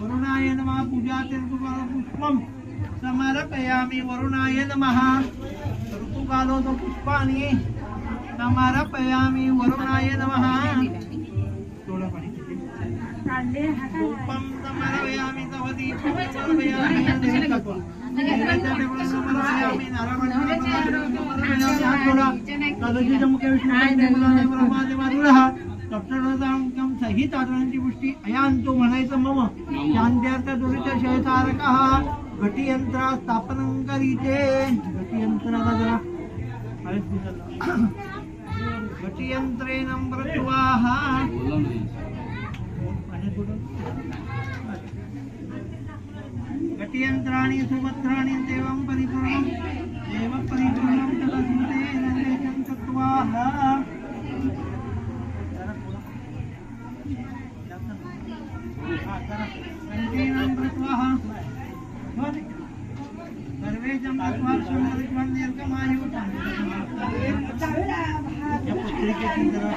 వరుణాయ నమ పూజా తెలుగు పుష్పం సమర్పయామి. వరుణాయ నమ ఋతుకాలంలో పుష్పాన్ని సమర్పయామి. వరుణాయ నమ. చూడపడి. सहित आदरांची पुष्टी अयांतो म्हणायचं मम शांत्यार्थ दुरित शयतारकः घटियंत्रा स्थापनं करीते घटियंत्राला जरा दिलं. घटियंत्रेण मृत्युवाहा सुभद्राणि देवं परिपूर्णं देव परिपूर्णं तदस्मते नन्देशं चत्वाः कण्ठेनं कृत्वाः सर्वे जन्मत्वा सुमरित्वं दीर्घमायुः या करा.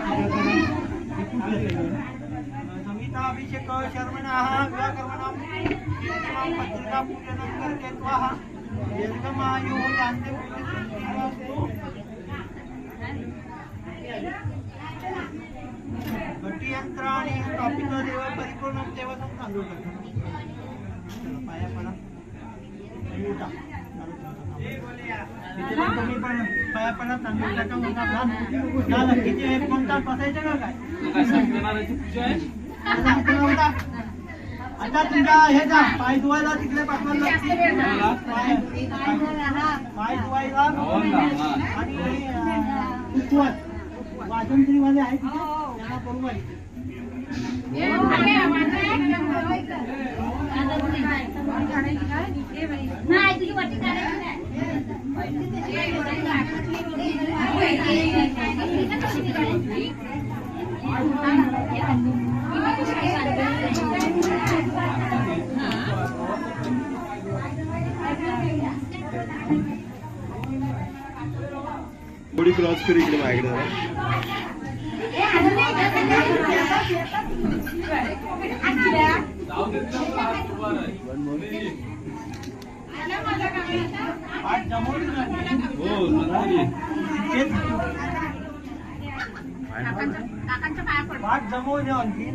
अभिषेक शर्मणः पत्रिका पूजनं दीर्घमायुः स्थापित देव परिपूर्ण देवतं तांदूळ पाया पडा. तुम्ही पण पाया पडा तांदूळ टाका कोणता? बसायचं का काय? आता तुमच्या हे जा पाय धुवायला तिकडे पाठवायला. पाय धुवायला आणि वाजंत्रीवाले आहेत तिथे त्यांना बोलवायचे नाही तुझी वाटी काढायची थोडी क्रॉस कर इकडे माझ्याकडे जरा. काकांच्या हो, पाया पड पाठ द्या आणखी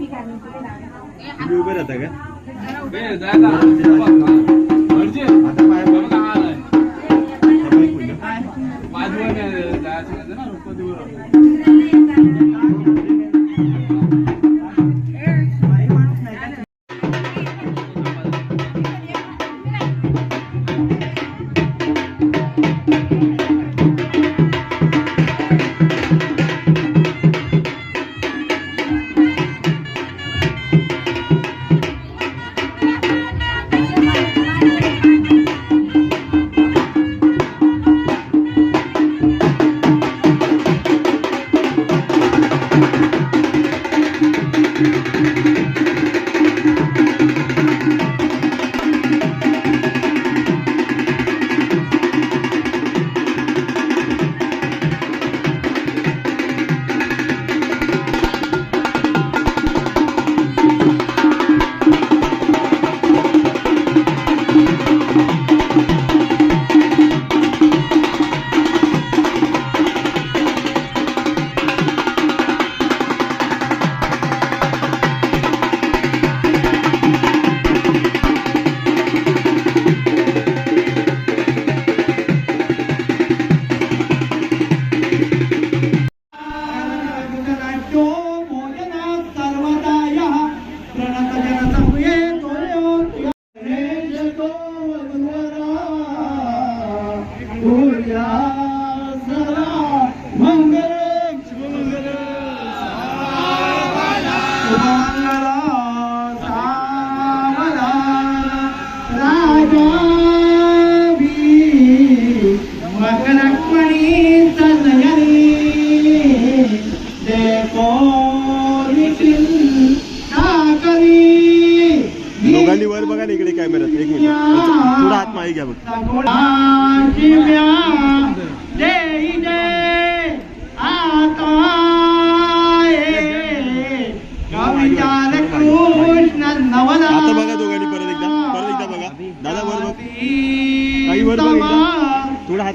तुम्ही उभे राहता का? माईक घ्या बघ. सगुणाची म्या देई दे आता ये. कविचार कृष्ण नवला. आता बघा दोघांनी परत एकदा. परत एकदा बघा. दादा वर बघ. काही वर बघ. थोडा हात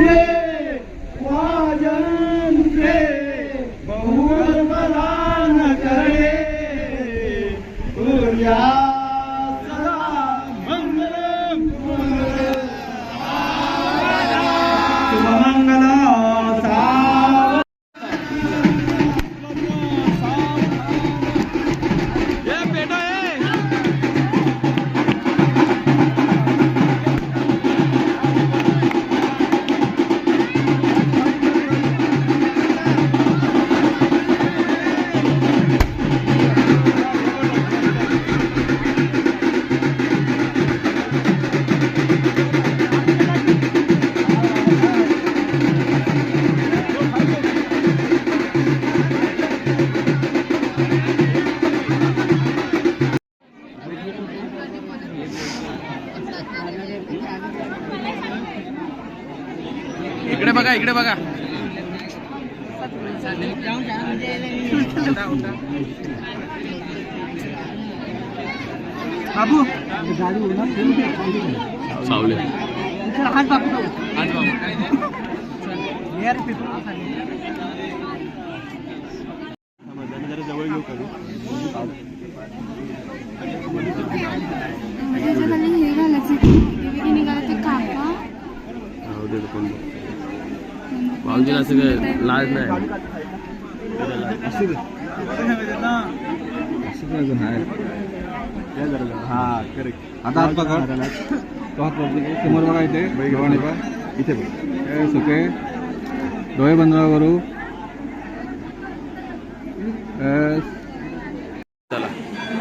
इकडे बघा इकडे बघा. बाबू. सावले. हात बाबू. जरा जरा जवळ घेऊ का भाऊजीला असं काय लाज नाही. हा करेक्ट आता हात पकड तो हात पकड समोर बघा इथे. डोळे बघा. इथे बघ. सुके डोळे बंद करू. चला.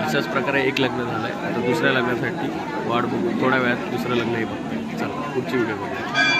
अशाच प्रकारे एक लग्न झालंय. आता दुसऱ्या लग्नासाठी वाट बघू. थोड्या वेळात दुसरं लग्नही बघतोय. चला पुढची व्हिडिओ बघूया.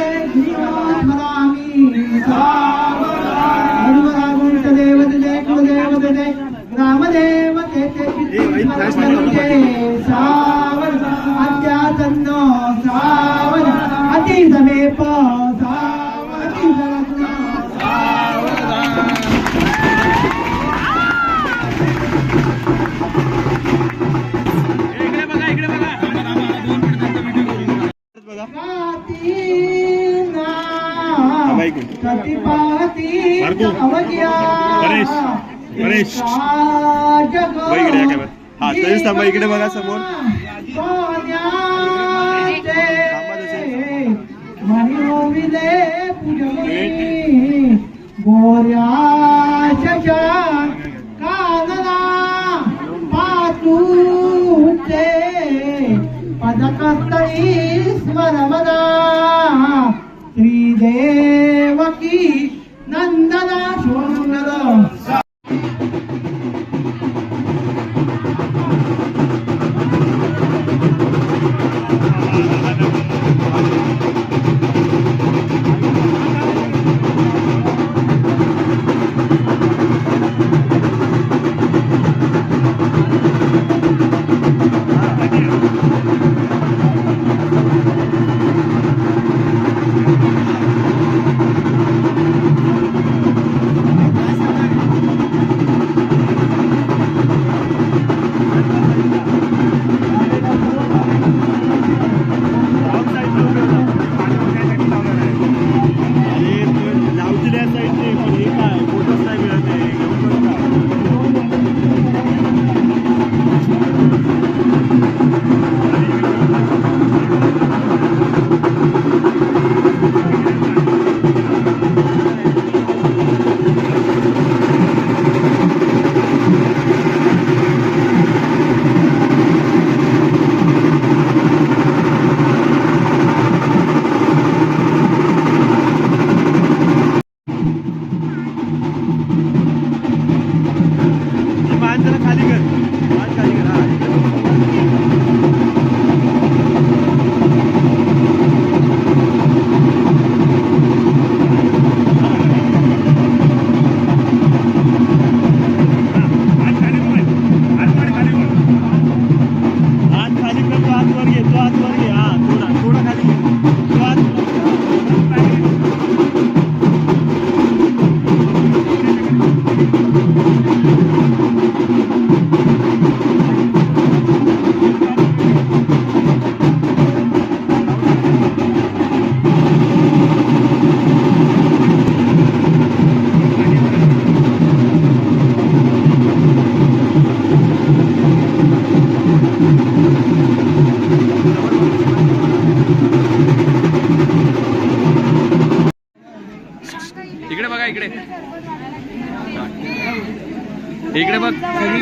सावन अत्यासन्न सावन अति समेप प्रतिपाती अति सरस्व बघा राती जग हा, तरीच थांबा, इकडे बघा समोर. थांबा तसे.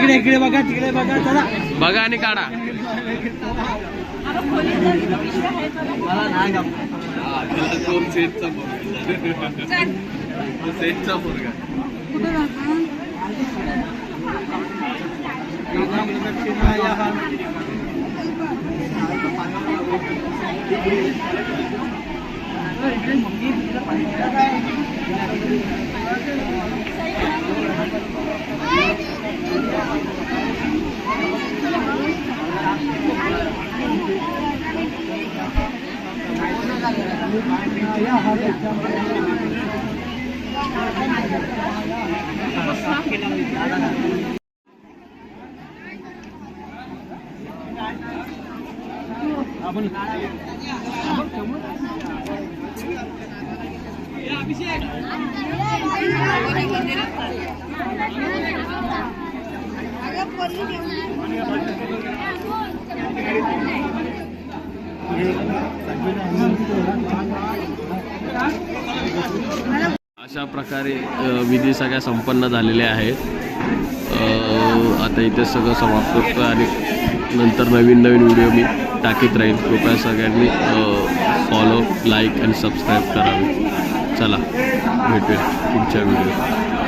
इकडे इकडे बघा तिकडे बघा चला. बघा आणि काढा. मला नाही. कुठं राहता अशा प्रकारे विधी सगळ्या संपन्न झालेल्या आहेत. आता इथे सगळं समाप्त करतो आणि नंतर नवीन नवीन व्हिडिओ मी टाकीत राहील. कृपया सगळ्यांनी फॉलो लाईक आणि सबस्क्राईब करावे. चला भेटूया पुढच्या व्हिडिओ